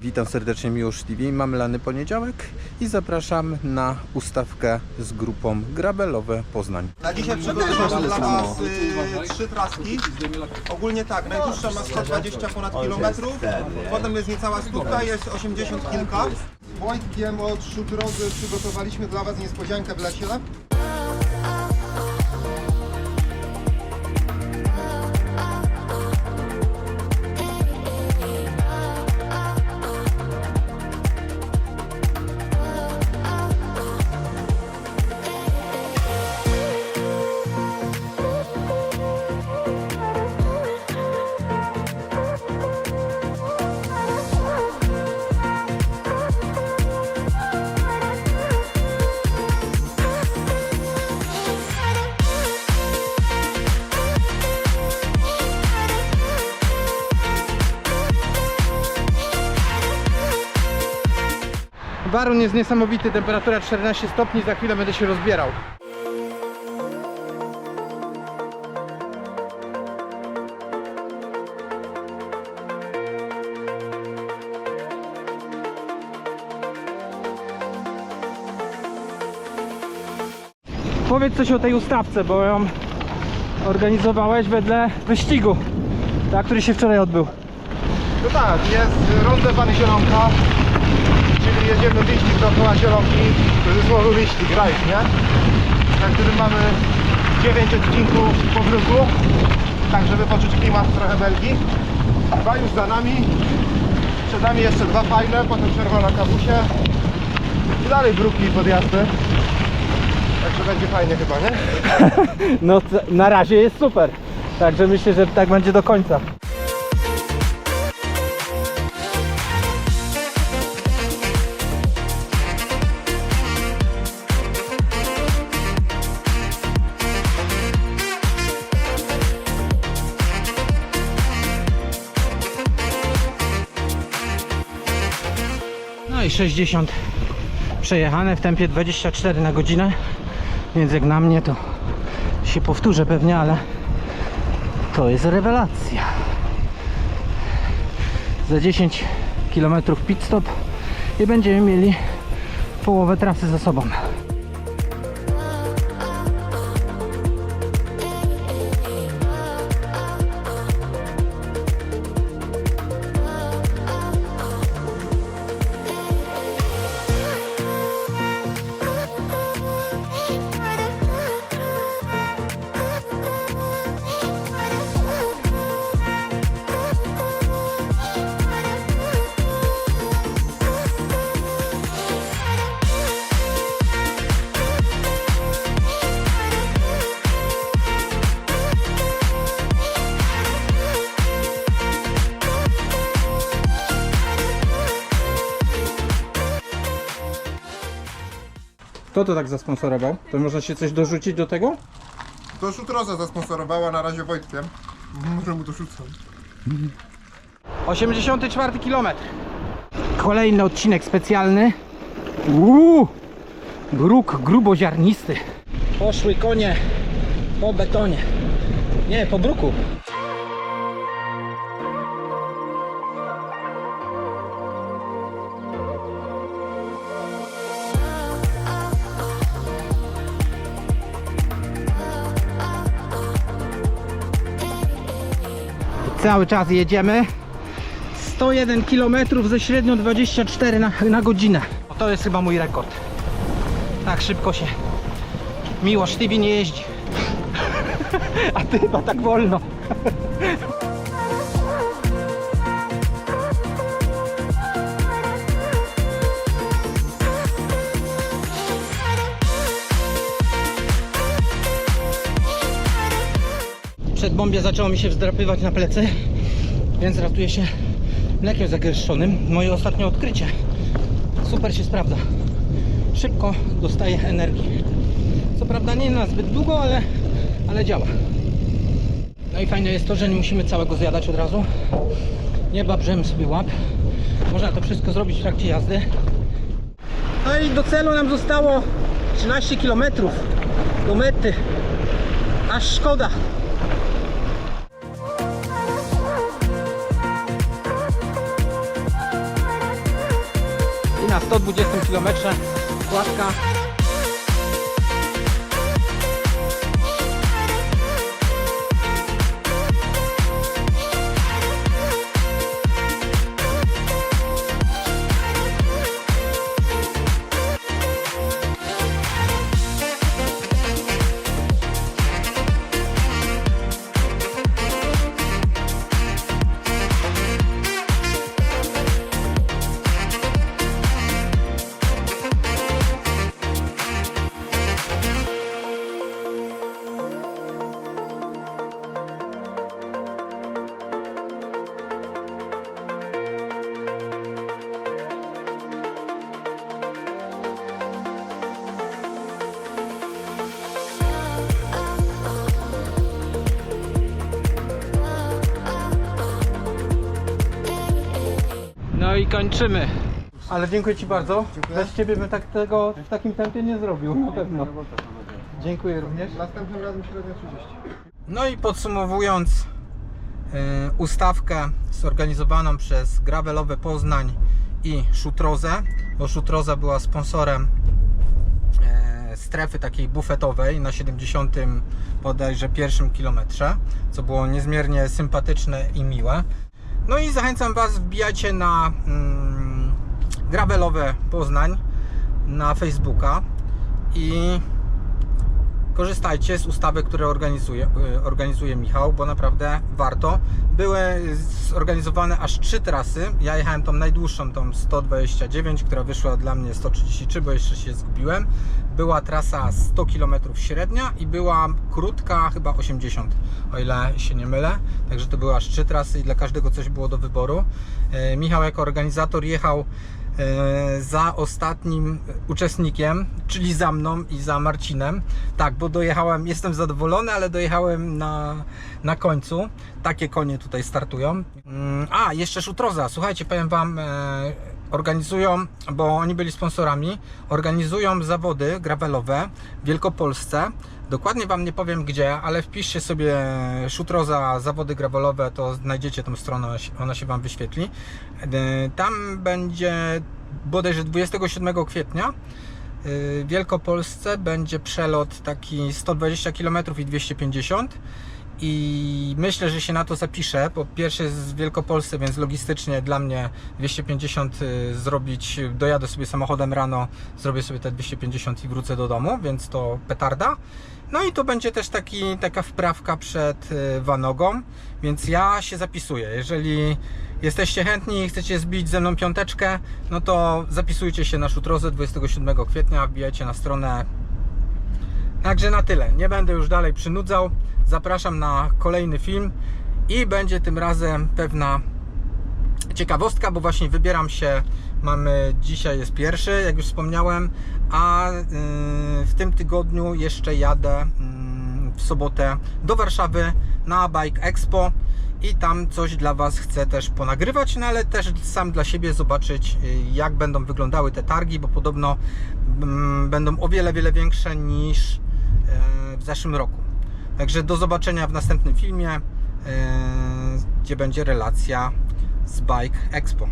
Witam serdecznie Miłosz TV. Mamy lany poniedziałek i zapraszam na ustawkę z grupą Grabelowe Poznań. Na dzisiaj przygotowałam dla Was y, trzy traski. Ogólnie tak, najdłuższa ma 120 ponad kilometrów, potem jest niecała stówka, jest 80 kilka. Z Wojtkiem od Szutrodzy przygotowaliśmy dla Was niespodziankę w lesie. Warun jest niesamowity, temperatura 14 stopni, za chwilę będę się rozbierał. Powiedz coś o tej ustawce, bo ją organizowałeś wedle wyścigu, tak, który się wczoraj odbył. No tak, jest rondę Pan Zielonka, jedziemy wyścig dookoła Zielonki, w cudzysłowie wyścig, rajd, nie? Na którym mamy 9 odcinków powrotu, tak żeby poczuć klimat trochę Belgii. Dwa już za nami, przed nami jeszcze dwa fajne, potem przerwa na kabusie i dalej bruki i podjazdy. Także będzie fajnie chyba, nie? No na razie jest super. Także myślę, że tak będzie do końca. No i 60 przejechane w tempie 24 na godzinę. Więc jak na mnie to się powtórzę pewnie, ale to jest rewelacja. Za 10 km pit stop i będziemy mieli połowę trasy za sobą. Kto to tak zasponsorował? To można się coś dorzucić do tego? To Szutroza zasponsorowała na razie Wojtkiem. Może mu to rzucą. 84 km. Kolejny odcinek specjalny. Uuu, bruk gruboziarnisty. Poszły konie po betonie. Nie, po bruku. Cały czas jedziemy. 101 km ze średnią 24 na, na godzinę. To jest chyba mój rekord. Tak szybko się Miłosz TV nie jeździ. A ty chyba tak wolno. Przed bombie zaczęło mi się wzdrapywać na plecy, więc ratuję się mlekiem zagęszczonym. Moje ostatnie odkrycie. Super się sprawdza. Szybko dostaje energii. Co prawda nie na zbyt długo, ale, ale działa. No i fajne jest to, że nie musimy całego zjadać od razu. Nie babrzemy sobie łap. Można to wszystko zrobić w trakcie jazdy. No i do celu nam zostało 13 km do mety. Aż szkoda. Na 120 km kładka kończymy. Ale dziękuję Ci bardzo. Dziękuję. Bez Ciebie bym tak tego w takim tempie nie zrobił, na pewno. Dziękuję również. Następnym razem średnio 30. No i podsumowując e, ustawkę zorganizowaną przez Gravelowe Poznań i Szutrozę, bo Szutroza była sponsorem e, strefy takiej bufetowej na 70 bodajże pierwszym kilometrze, co było niezmiernie sympatyczne i miłe. No i zachęcam Was, wbijajcie na mm, Gravelowe Poznań na Facebooka i korzystajcie z ustawy, które organizuje, y, organizuje Michał, bo naprawdę warto. Były zorganizowane aż trzy trasy. Ja jechałem tą najdłuższą, tą 129, która wyszła dla mnie 133, bo jeszcze się zgubiłem. Była trasa 100 km średnia i była krótka, chyba 80, o ile się nie mylę. Także to były aż trzy trasy i dla każdego coś było do wyboru. Y, Michał jako organizator jechał za ostatnim uczestnikiem, czyli za mną i za Marcinem. Tak, bo dojechałem, jestem zadowolony, ale dojechałem na, na końcu. Takie konie tutaj startują. Mm, A, jeszcze Szutroza. Słuchajcie, powiem Wam, e, organizują, bo oni byli sponsorami, organizują zawody gravelowe w Wielkopolsce. Dokładnie Wam nie powiem gdzie, ale wpiszcie sobie Szutroza zawody gravelowe, to znajdziecie tą stronę, ona się- Wam wyświetli. E, Tam będzie bodajże 27 kwietnia w Wielkopolsce będzie przelot taki 120 km i 250 i myślę, że się na to zapiszę, bo pierwszy jest w Wielkopolsce, więc logistycznie dla mnie 250 y, zrobić, dojadę sobie samochodem rano, zrobię sobie te 250 i wrócę do domu, więc to petarda. No i to będzie też taki, taka wprawka przed y, Wanogą, więc ja się zapisuję. Jeżeli jesteście chętni i chcecie zbić ze mną piąteczkę, no to zapisujcie się na Szutrozę 27 kwietnia, wbijajcie na stronę Także na tyle. Nie będę już dalej przynudzał. Zapraszam na kolejny film i będzie tym razem pewna ciekawostka, bo właśnie wybieram się. Mamy dzisiaj jest pierwszy, jak już wspomniałem, a yy, w tym tygodniu jeszcze jadę yy, w sobotę do Warszawy na Bike Expo i tam coś dla Was chcę też ponagrywać, no ale też sam dla siebie zobaczyć, yy, jak będą wyglądały te targi, bo podobno mm, będą o wiele, wiele większe niż w zeszłym roku. Także do zobaczenia w następnym filmie, e, gdzie będzie relacja z Bike Expo.